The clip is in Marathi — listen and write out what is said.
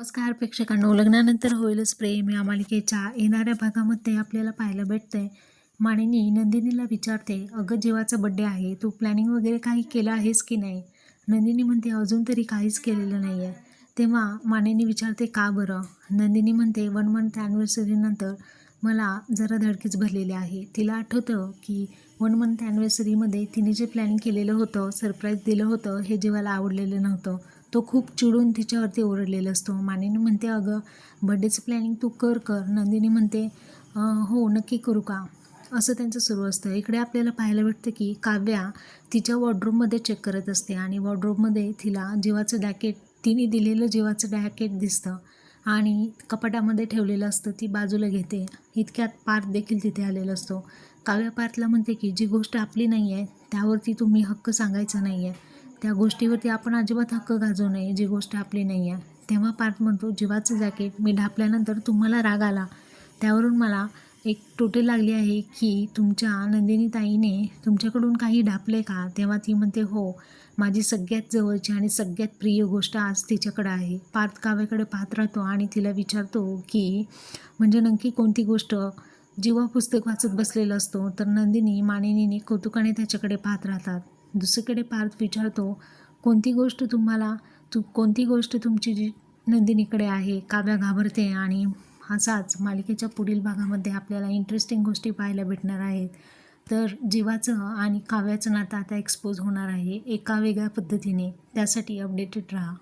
नमस्कार प्रेक्षकांनो. लग्नानंतर होईलच प्रेम. या मालिकेच्या येणाऱ्या भागामध्ये आपल्याला पाहायला भेटतंय माणिनी नंदिनीला विचारते अगं जीवाचा बड्डे आहे. तू प्लॅनिंग वगैरे काही केलं आहेस की नाही? नंदिनी म्हणते अजून तरी काहीच केलेलं नाही आहे तेव्हा माणिनी विचारते का बरं? नंदिनी म्हणते वन मंथ ॲनिव्हर्सरीनंतर मला जरा धडकीच भरलेली आहे. तिला आठवतं की वन मंथ ॲनिव्हर्सरीमध्ये तिने जे प्लॅनिंग केलेलं होतं सरप्राईज दिलं होतं हे जीवाला आवडलेलं नव्हतं. तो खूप चिडून तिच्यावरती ओरडलेला असतो. मानेने म्हणते अगं बड्डेचं प्लॅनिंग तू कर कर. नंदिनी म्हणते हो नक्की करू का? असं त्यांचं सुरू असतं. इकडे आपल्याला पाहायला भेटतं की काव्या तिच्या वॉर्ड्रोबमध्ये चेक करत असते आणि वॉर्ड्रोबमध्ये तिला जीवाचं डॅकेट तिने दिलेलं जीवाचं डॅकेट दिसतं. आणि कपाटामध्ये ठेवलेलं असतं ती बाजूला घेते. इतक्यात पार्थ देखील तिथे आलेला असतो. काव्या पार्थला म्हणते की जी गोष्ट आपली नाही आहे त्यावरती तुम्ही हक्क सांगायचा नाही आहे त्या गोष्टीवरती आपण अजिबात हक्क गाजवू नये जी गोष्ट आपली नाही आहे तेव्हा पार्थ म्हणतो जीवाचं जॅकेट मी ढापल्यानंतर तुम्हाला राग आला. त्यावरून मला एक टोटे लागली आहे की तुमच्या नंदिनी ताईने तुमच्याकडून काही डापले का? तेव्हा ती म्हणते हो माझी सगळ्यात जवळची आणि सगळ्यात प्रिय गोष्ट आज तिच्याकडे आहे. पार्थ काव्याकडे पाहत राहतो आणि तिला विचारतो की म्हणजे नक्की कोणती गोष्ट? जेव्हा पुस्तक वाचत बसलेला असतो तर नंदिनी मानिनीने कौतुकाने त्याच्याकडे पाहत राहतात. दुसरीकडे पार्थ विचारतो कोणती गोष्ट तुम्हाला तू कोणती गोष्ट तुमची जी नंदिनीकडे आहे? काव्या घाबरते आणि असाच मालिकेच्या पुढील भागामध्ये आपल्याला इंटरेस्टिंग गोष्टी पाहायला भेटणार आहेत. तर जीवाचं आणि काव्याचं नातं आता एक्सपोज होणार आहे. एका वेगळ्या पद्धतीने. त्यासाठी अपडेटेड राहा.